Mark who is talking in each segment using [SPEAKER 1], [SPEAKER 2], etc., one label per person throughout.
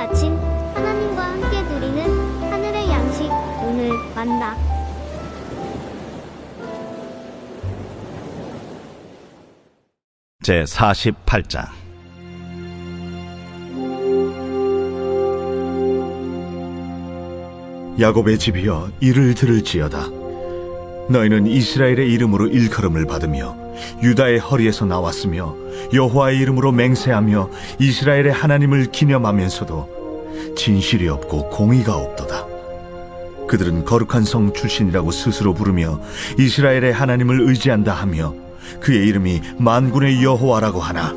[SPEAKER 1] 아침 하나님과 함께 누리는 하늘의 양식 오늘 만나
[SPEAKER 2] 제 48장.
[SPEAKER 3] 야곱의 집이여 이를 들을지어다. 너희는 이스라엘의 이름으로 일컬음을 받으며 유다의 허리에서 나왔으며 여호와의 이름으로 맹세하며 이스라엘의 하나님을 기념하면서도 진실이 없고 공의가 없도다. 그들은 거룩한 성 출신이라고 스스로 부르며 이스라엘의 하나님을 의지한다 하며 그의 이름이 만군의 여호와라고 하나.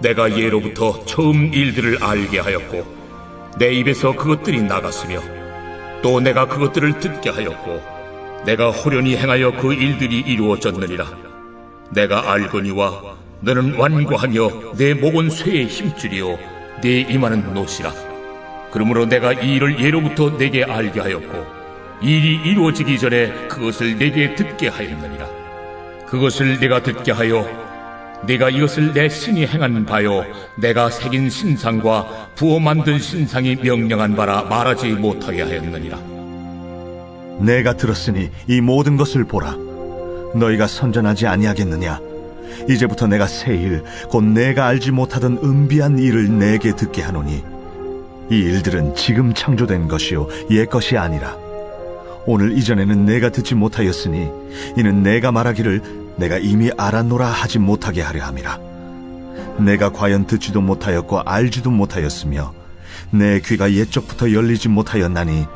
[SPEAKER 4] 내가 예로부터 처음 일들을 알게 하였고 내 입에서 그것들이 나갔으며 또 내가 그것들을 듣게 하였고 내가 호련히 행하여 그 일들이 이루어졌느니라 내가 알거니와 너는 완고하며 내 목은 쇠에 힘줄이요 내 이마는 노시라. 그러므로 내가 이 일을 예로부터 내게 알게 하였고 일이 이루어지기 전에 그것을 내게 듣게 하였느니라. 그것을 내가 듣게 하여 내가 이것을 내 신이 행한 바요 내가 새긴 신상과 부어 만든 신상이 명령한 바라 말하지 못하게 하였느니라.
[SPEAKER 3] 내가 들었으니 이 모든 것을 보라. 너희가 선전하지 아니하겠느냐? 이제부터 내가 새 일, 곧 내가 알지 못하던 은비한 일을 내게 듣게 하노니 이 일들은 지금 창조된 것이요 옛 것이 아니라 오늘 이전에는 내가 듣지 못하였으니 이는 내가 말하기를 내가 이미 알았노라 하지 못하게 하려 함이라. 내가 과연 듣지도 못하였고 알지도 못하였으며 내 귀가 옛적부터 열리지 못하였나니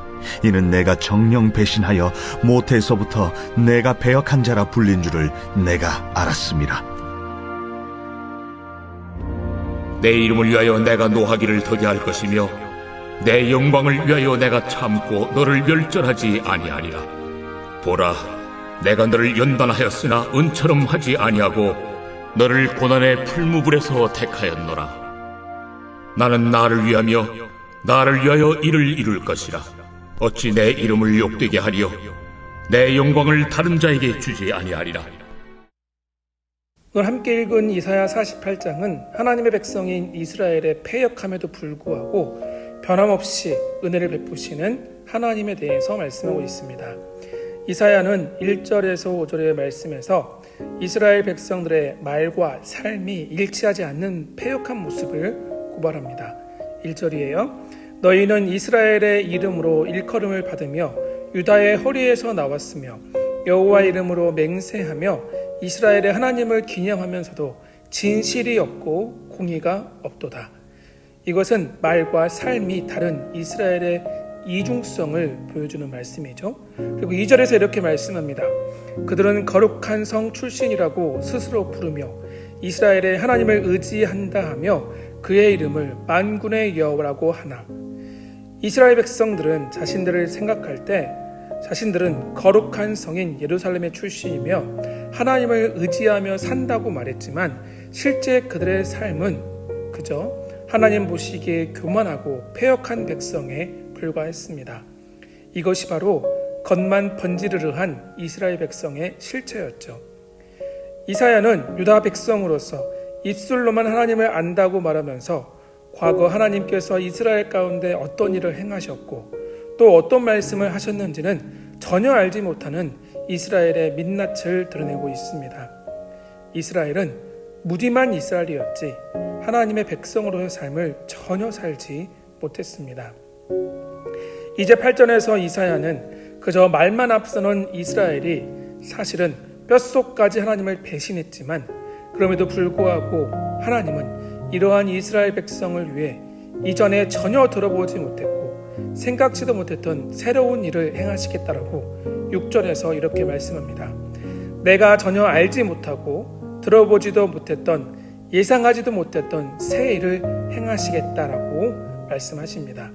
[SPEAKER 3] 이는 내가 정령 배신하여 모태에서부터 내가 배역한 자라 불린 줄을 내가 알았습니다.
[SPEAKER 4] 내 이름을 위하여 내가 노하기를 더게 할 것이며 내 영광을 위하여 내가 참고 너를 멸절하지 아니하리라. 보라 내가 너를 연단하였으나 은처럼 하지 아니하고 너를 고난의 풀무불에서 택하였노라. 나는 나를 위하며 나를 위하여 이를 이룰 것이라 어찌 내 이름을 욕되게 하리요 내 영광을 다른 자에게 주지 아니하리라
[SPEAKER 5] 오늘 함께 읽은 이사야 48장은 하나님의 백성인 이스라엘의 패역함에도 불구하고 변함없이 은혜를 베푸시는 하나님에 대해서 말씀하고 있습니다. 이사야는 1절에서 5절의 말씀에서 이스라엘 백성들의 말과 삶이 일치하지 않는 패역한 모습을 고발합니다. 1절이에요. 너희는 이스라엘의 이름으로 일컬음을 받으며 유다의 허리에서 나왔으며 여호와 이름으로 맹세하며 이스라엘의 하나님을 기념하면서도 진실이 없고 공의가 없도다. 이것은 말과 삶이 다른 이스라엘의 이중성을 보여주는 말씀이죠. 그리고 2절에서 이렇게 말씀합니다. 그들은 거룩한 성 출신이라고 스스로 부르며 이스라엘의 하나님을 의지한다 하며 그의 이름을 만군의 여호와라고 하나. 이스라엘 백성들은 자신들을 생각할 때 자신들은 거룩한 성인 예루살렘의 출신이며 하나님을 의지하며 산다고 말했지만 실제 그들의 삶은 그저 하나님 보시기에 교만하고 패역한 백성에 불과했습니다. 이것이 바로 겉만 번지르르한 이스라엘 백성의 실체였죠. 이사야는 유다 백성으로서 입술로만 하나님을 안다고 말하면서 과거 하나님께서 이스라엘 가운데 어떤 일을 행하셨고 또 어떤 말씀을 하셨는지는 전혀 알지 못하는 이스라엘의 민낯을 드러내고 있습니다. 이스라엘은 무디만 이스라엘이었지 하나님의 백성으로의 삶을 전혀 살지 못했습니다. 이제 8절에서 이사야는 그저 말만 앞서는 이스라엘이 사실은 뼛속까지 하나님을 배신했지만 그럼에도 불구하고 하나님은 이러한 이스라엘 백성을 위해 이전에 전혀 들어보지 못했고 생각지도 못했던 새로운 일을 행하시겠다라고 6절에서 이렇게 말씀합니다. 내가 전혀 알지 못하고 들어보지도 못했던 예상하지도 못했던 새 일을 행하시겠다라고 말씀하십니다.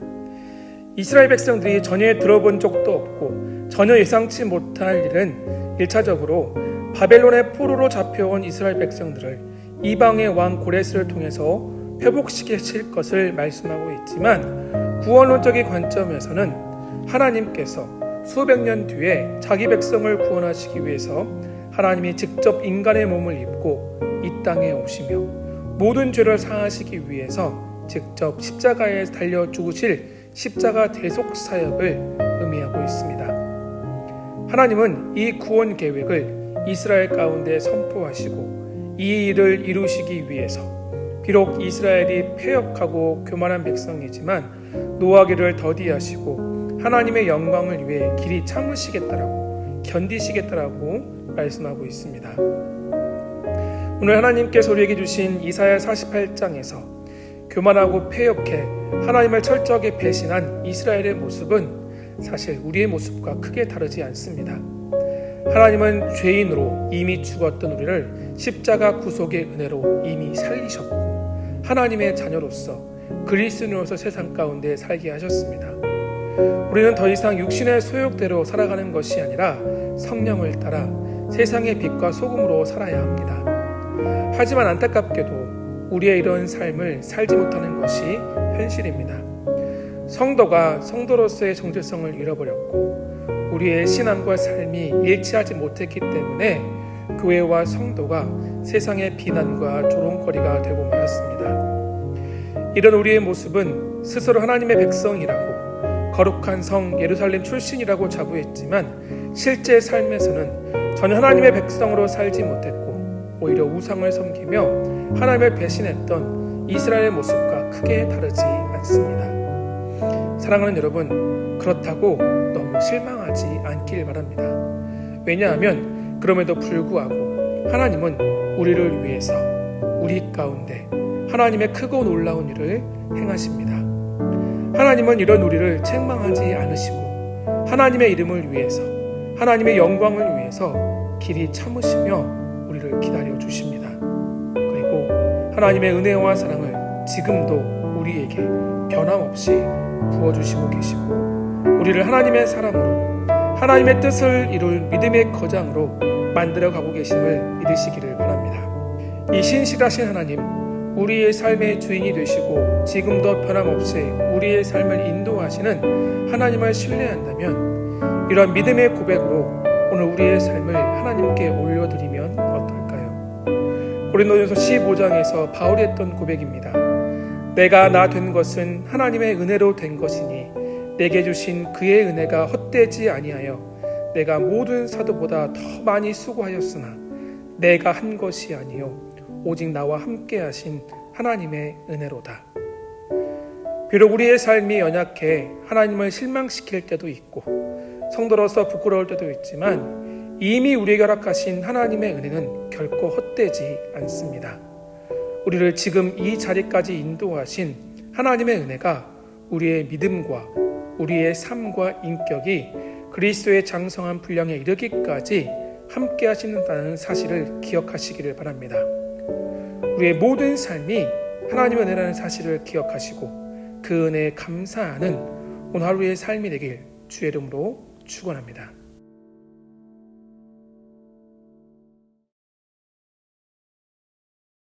[SPEAKER 5] 이스라엘 백성들이 전혀 들어본 적도 없고 전혀 예상치 못할 일은 1차적으로 바벨론의 포로로 잡혀온 이스라엘 백성들을 이방의 왕 고레스를 통해서 회복시키실 것을 말씀하고 있지만 구원론적인 관점에서는 하나님께서 수백 년 뒤에 자기 백성을 구원하시기 위해서 하나님이 직접 인간의 몸을 입고 이 땅에 오시며 모든 죄를 사하시기 위해서 직접 십자가에 달려 죽으실 십자가 대속 사역을 의미하고 있습니다. 하나님은 이 구원 계획을 이스라엘 가운데 선포하시고 이 일을 이루시기 위해서 비록 이스라엘이 폐역하고 교만한 백성이지만 노하기를 더디하시고 하나님의 영광을 위해 길이 참으시겠다라고 견디시겠다라고 말씀하고 있습니다. 오늘 하나님께서 우리에게 주신 이사야 48장에서 교만하고 폐역해 하나님을 철저하게 배신한 이스라엘의 모습은 사실 우리의 모습과 크게 다르지 않습니다. 하나님은 죄인으로 이미 죽었던 우리를 십자가 구속의 은혜로 이미 살리셨고 하나님의 자녀로서 그리스도인으로서 세상 가운데 살게 하셨습니다. 우리는 더 이상 육신의 소욕대로 살아가는 것이 아니라 성령을 따라 세상의 빛과 소금으로 살아야 합니다. 하지만 안타깝게도 우리의 이런 삶을 살지 못하는 것이 현실입니다. 성도가 성도로서의 정체성을 잃어버렸고 우리의 신앙과 삶이 일치하지 못했기 때문에 교회와 성도가 세상의 비난과 조롱거리가 되고 말았습니다. 이런 우리의 모습은 스스로 하나님의 백성이라고 거룩한 성 예루살렘 출신이라고 자부했지만 실제 삶에서는 전혀 하나님의 백성으로 살지 못했고 오히려 우상을 섬기며 하나님을 배신했던 이스라엘의 모습과 크게 다르지 않습니다. 사랑하는 여러분, 그렇다고 너무 실망하지 않길 바랍니다. 왜냐하면 그럼에도 불구하고 하나님은 우리를 위해서 우리 가운데 하나님의 크고 놀라운 일을 행하십니다. 하나님은 이런 우리를 책망하지 않으시고 하나님의 이름을 위해서 하나님의 영광을 위해서 길이 참으시며 우리를 기다려 주십니다. 그리고 하나님의 은혜와 사랑을 지금도 우리에게 변함없이 부어주시고 계시고 우리를 하나님의 사람으로 하나님의 뜻을 이룰 믿음의 거장으로 만들어 가고 계심을 믿으시기를 바랍니다. 이 신실하신 하나님, 우리의 삶의 주인이 되시고 지금도 변함없이 우리의 삶을 인도하시는 하나님을 신뢰한다면 이런 믿음의 고백으로 오늘 우리의 삶을 하나님께 올려드리면 어떨까요? 고린도전서 15장에서 바울이 했던 고백입니다. 내가 나 된 것은 하나님의 은혜로 된 것이니 내게 주신 그의 은혜가 헛되지 아니하여 내가 모든 사도보다 더 많이 수고하였으나 내가 한 것이 아니요 오직 나와 함께 하신 하나님의 은혜로다. 비록 우리의 삶이 연약해 하나님을 실망시킬 때도 있고 성도로서 부끄러울 때도 있지만 이미 우리에게 허락하신 하나님의 은혜는 결코 헛되지 않습니다. 우리를 지금 이 자리까지 인도하신 하나님의 은혜가 우리의 믿음과 우리의 삶과 인격이 그리스도의 장성한 분량에 이르기까지 함께 하시는다는 사실을 기억하시기를 바랍니다. 우리의 모든 삶이 하나님의 은혜라는 사실을 기억하시고 그 은혜에 감사하는 오늘 하루의 삶이 되길 주의 이름으로 축원합니다.